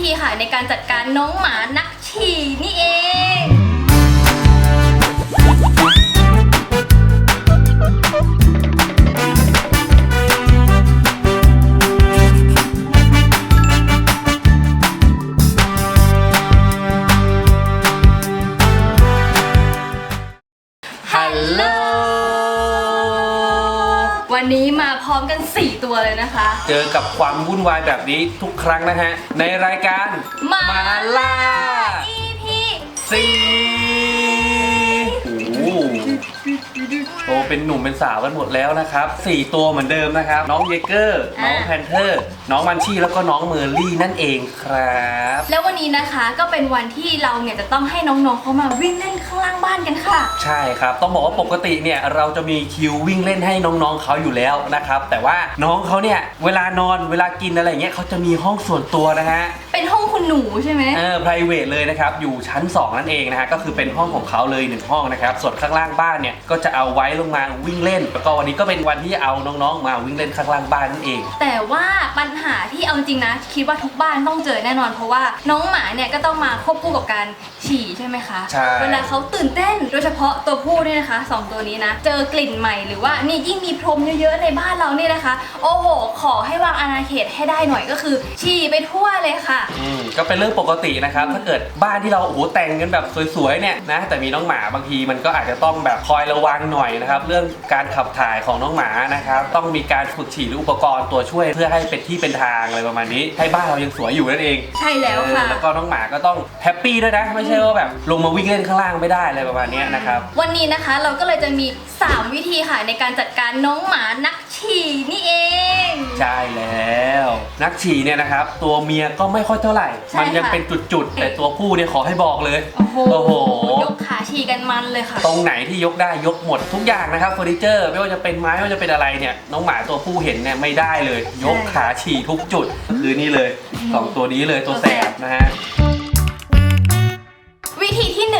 ธีค่ะในการจัดการน้องหมานักฉี่นี่เอง วันนี้มาพร้อมกัน 4 ตัวเลยนะคะ เจอกับความวุ่นวายแบบนี้ทุกครั้งนะฮะ ในรายการมาล่า EP ซี เป็นหนุ่มเป็นสาวกันหมดแล้วนะครับสี่ตัวเหมือนเดิมนะครับ น้องเยเกอร์ น้องแพนเทอร์ น้องมันชี่แล้วก็น้องเมอร์ลี่นั่นเองครับ แล้ววันนี้นะคะก็เป็นวันที่เราเนี่ยจะต้องให้น้องๆเขามาวิ่งเล่นข้างล่างบ้านกันค่ะ ใช่ครับ ต้องบอกว่าปกติเนี่ยเราจะมีคิววิ่งเล่นให้น้องๆเขาอยู่แล้วนะครับ แต่ว่าน้องเขาเนี่ยเวลานอนเวลากินอะไรเงี้ยเขาจะมีห้องส่วนตัวนะฮะ เป็นห้องคุณหนูใช่ไหมเออ private เลยนะครับ อยู่ชั้น 2 นั่นเองนะฮะ ก็คือเป็นห้องของเขาเลยหนึ่งห้องนะครับ ส่วนข้างล่างบ้านเนี่ย ก็จะเอาไว้ลงมาวิ่งเล่น แล้วก็วันนี้ก็เป็นวันที่เอาน้องๆ มาวิ่งเล่นข้างล่างบ้านนั่นเอง แต่ว่าปัญหาที่เอาจริงนะ คิดว่าทุกบ้านต้องเจอแน่นอน เพราะว่าน้องหมาเนี่ยก็ต้องมาควบคู่กับการฉี่ใช่ไหมคะ ใช่ เวลาเขาตื่นเต้น โดยเฉพาะตัวผู้เนี่ยนะคะสองตัวนี้นะ เจอกลิ่นใหม่หรือว่านี่ยิ่งมีพรมเยอะๆในบ้านเราเนี่ยนะคะ โอ้โห ขอให้วางอาณาเขตให้ได้หน่อยก็คือฉี่ไปทั่วเลยค่ะอืมก็เป็นเรื่องปกตินะครับ ถ้าเกิดบ้านที่เราโอ้โหแต่งกันแบบสวยๆเนี่ยนะแต่มีน้องหมาบางทีมันก็อาจจะต้องแบบคอยระวังหน่อยนะครับ เรื่องการขับถ่ายของน้องหมานะครับต้องมีการฝึกฉี่หรืออุปกรณ์ตัวช่วย เพื่อให้เป็นที่เป็นทางอะไรประมาณนี้ ให้บ้านเรายังสวยอยู่นั่นเองใช่แล้วค่ะ เออแล้วก็น้องหมาก็ต้องแฮปปี้ด้วยนะ ไม่ใช่ว่าแบบลงมาวิ่งเล่นข้างล่างไม่ได้อะไรประมาณเนี้ยนะครับ วันนี้นะคะเราก็เลยจะมี 3 วิธีค่ะในการจัดการน้องหมานักฉี่นี่เอง ใช่แล้ว นักฉี่เนี่ยนะครับ ตัวเมียก็ไม่ค่อยเท่าไหร่ ใช่มันยังค่ะ เป็นจุดๆ แต่ตัวผู้เนี่ยขอให้บอกเลย โอ้โหโอ้โห ยกขาฉี่กันมันเลยค่ะ ตรงไหนที่ยกได้ยกหมดทุกอย่างนะครับเฟอร์นิเจอร์ไม่ว่าจะเป็นไม้ไม่ว่าจะเป็นอะไรเนี่ยน้องหมาตัวผู้เห็นเนี่ยไม่ได้เลย ยกขาฉี่ทุกจุดก็คือนี่เลยสองตัวนี้เลยตัวแสบนะฮะวิธีที่ห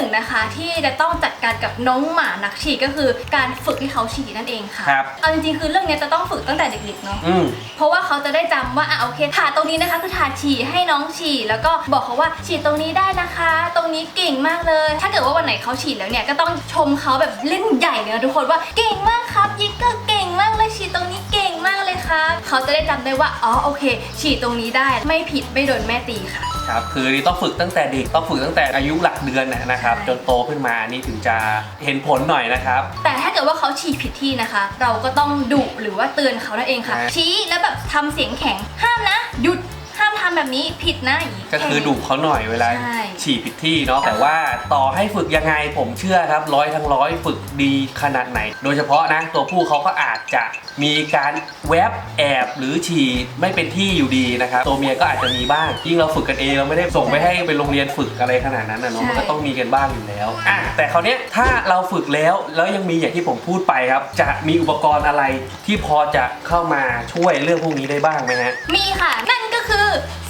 นึ่งนะคะที่จะต้องจัดการกับน้องหมานักฉี่ก็คือการฝึกให้เขาฉี่นั่นเองค่ะครับเอาจริงๆคือเรื่องเนี้ยจะต้องฝึกตั้งแต่เด็กๆเนาะอืม เพราะว่าเขาจะได้จำว่าอะโอเคถาดตรงนี้นะคะคือถาดฉี่ให้น้องฉี่แล้วก็บอกเขาว่าฉี่ตรงนี้ได้นะคะ ตรงนี้เก่งมากเลย ถ้าเกิดว่าวันไหนเขาฉี่แล้วเนี่ยก็ต้องชมเขาแบบเล่นใหญ่เลยนะทุกคนว่าเก่งมากครับยิกเกอร์เก่งมากเลยฉี่ตรงนี้เก่งมากเลยครับเขาจะได้จำได้ว่าอ๋อโอเค ฉี่ตรงนี้ได้ไม่ผิดไม่โดนแม่ตีค่ะ ครับ คือนี่ต้องฝึกตั้งแต่เด็กต้องฝึกตั้งแต่อายุหลักเดือนนะนะครับใช่จนโตขึ้นมานี่ถึงจะเห็นผลหน่อยนะครับ แต่ถ้าเกิดว่าเขาฉี่ผิดที่นะคะ เราก็ต้องดุหรือว่าเตือนเขานั่นเองค่ะใช่ชี้แล้วแบบทำเสียงแข็งห้ามนะหยุด ห้ามทำแบบนี้ผิดนะอย่างนี้ ก็คือดุเขาหน่อยเวลาใช่ ฉี่ผิดที่เนาะแต่ว่าต่อให้ฝึกยังไงผมเชื่อครับร้อยทั้งร้อยฝึกดีขนาดไหน โดยเฉพาะนะตัวผู้เขาก็อาจจะมีการแวบแอบหรือฉี่ไม่เป็นที่อยู่ดีนะครับตัวเมียก็อาจจะมีบ้าง ยิ่งเราฝึกกันเองเราไม่ได้ส่งไปให้ไปโรงเรียนฝึกอะไรขนาดนั้นนะเนาะมันก็ต้องมีกันบ้างอยู่แล้วอะแต่คราวเนี้ยถ้าเราฝึกแล้วแล้วยังมีอย่างที่ผมพูดไปครับ จะมีอุปกรณ์อะไรที่พอจะเข้ามาช่วยเรื่องพวกนี้ได้บ้างไหมฮะ มีค่ะ นั่นก็ คือ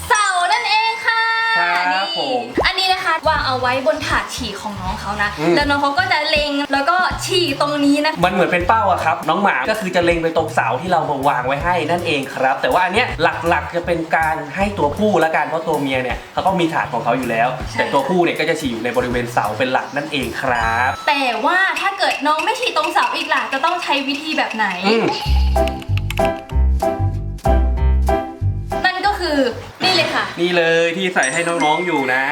เสานั่นเองค่ะครับนี่ผมอันนี้นะคะวางเอาไว้บนถาดฉี่ของน้องเขานะ อืม แล้วน้องเขาก็จะเล็งแล้วก็ฉี่ตรงนี้นะ มันเหมือนเป็นเป้าอะครับ น้องหมาก็คือจะเล็งไปตรงเสาที่เรามาวางไว้ให้นั่นเองครับ แต่ว่าอันเนี้ยหลักๆจะเป็นการให้ตัวผู้ละกันเพราะตัวเมียเนี่ยเขาก็มีถาดของเขาอยู่แล้ว ใช่ แต่ตัวผู้เนี่ยก็จะฉี่อยู่ในบริเวณเสาเป็นหลักนั่นเองครับ แต่ว่าถ้าเกิดน้องไม่ฉี่ตรงเสาอีกล่ะจะต้องใช้วิธีแบบไหน อืม นี่เลยที่ใส่ให้น้องๆอยู่นะ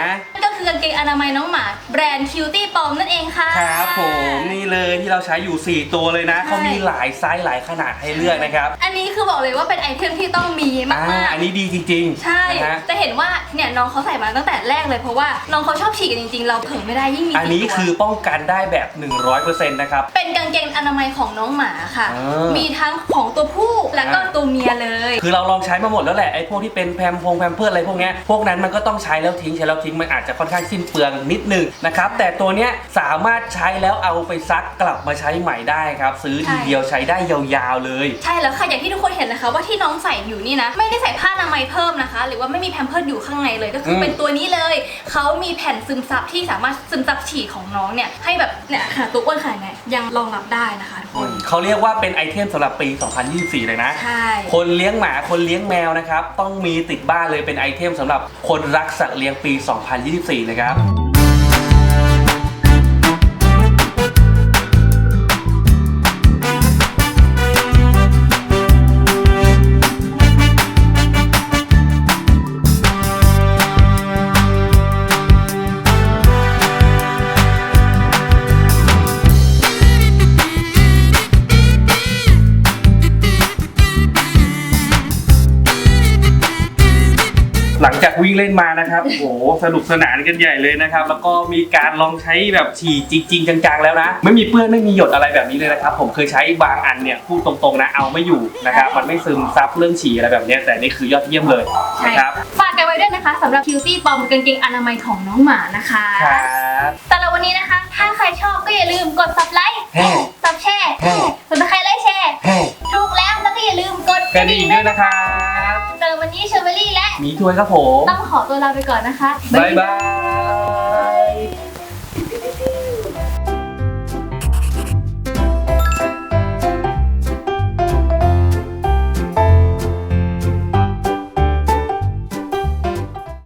คือกางเกงอนามัยน้องหมา แบรนด์คิวตี้ปอมนั่นเองค่ะ ครับผมนี่เลยที่เราใช้อยู่ 4 ตัวเลยนะใช่เขามีหลายไซส์หลายขนาดให้เลือกนะครับอันนี้คือบอกเลยว่าเป็นไอเทมที่ต้องมีอ่ามากอันนี้ดีจริงๆใช่ นะฮะ จะเห็นว่าเนี่ยน้องเขาใส่มาตั้งแต่แรกเลยเพราะว่าน้องเขาชอบฉี่กันจริงๆ เราเผลอไม่ได้ยิ่งมีอันนี้สี่ตัวคือป้องกันได้แบบ 100%นะครับ เป็นกางเกงอนามัยของน้องหมาค่ะ อ่ามีมีทั้งของตัวผู้และก็อ่า ตัวเมียเลย คือเราลองใช้มาหมดแล้วแหละไอ้พวกที่เป็นแพมพงแพมเพื่ออะไรพวกเนี้ยพวกนั้นมันก็ต้องใช้แล้วทิ้งใช้แล้วทิ้งมันอาจจะค่อนอนข้างสิ้นเปลืองนิดนึงนะครับแต่ตัวเนี้ยสามารถใช้แล้วเอาไปซักกลับมาใช้ใหม่ได้ครับ ซื้อทีเดียวใช้ได้ยาวๆเลย ใช่แล้วค่ะอย่างที่ทุกคนเห็นนะคะ ว่าที่น้องใส่อยู่นี่นะไม่ได้ใส่ผ้าอนามัยเพิ่มนะคะ หรือว่าไม่มีแพมเพิร์ดอยู่ข้างในเลยก็คืออมเป็นตัวนี้เลยเขามีแผ่นซึมซับที่สามารถซึมซับฉี่ของน้องเนี่ยให้แบบเนี่ยขนาดตัวอ้วนขนาดเนี้ยยังรองรับได้นะคะทุกคนเขาเรียกว่าเป็นไอเทมสำหรับปี 2024 เลยนะใช่คนเลี้ยงหมาคนเลี้ยงแมวนะครับต้องมีติดบ้านเลยเป็นไอเทมสำหรับคนรักสัตว์เลี้ยงปี 2024นะครับ หลังจากวิ่งเล่นมานะครับ โอ้โหสนุกสนานกันใหญ่เลยนะครับ แล้วก็มีการลองใช้แบบฉี่จริง ๆ จังๆ แล้วนะ ไม่มีเปื้อนไม่มีหยดอะไรแบบนี้เลยนะครับ ผมเคยใช้บางอันเนี่ยพูดตรงๆนะเอาไม่อยู่นะครับ มันไม่ซึมซับเรื่องฉี่อะไรแบบเนี้ยแต่นี่คือยอดเยี่ยมเลยใช่นะครับ ฝากกันไว้ด้วยนะคะสำหรับคิวตี้ปอมกางเกงอนามัยของน้องหมานะคะครับแต่ละวันนี้นะคะ ถ้าใครชอบก็อย่าลืมกด subscribe เฮ้ subshare เฮ้กดใครไลค์แชร์เฮ้ถูกแล้วแล้วก็อย่าลืมกดกระดิ่งด้วยนะครับแต่ วันนี้เชอร์เบอรี่และหมีถ้วยครับผม ต้องขอตัวลาไปก่อนนะคะ บ๊ายบาย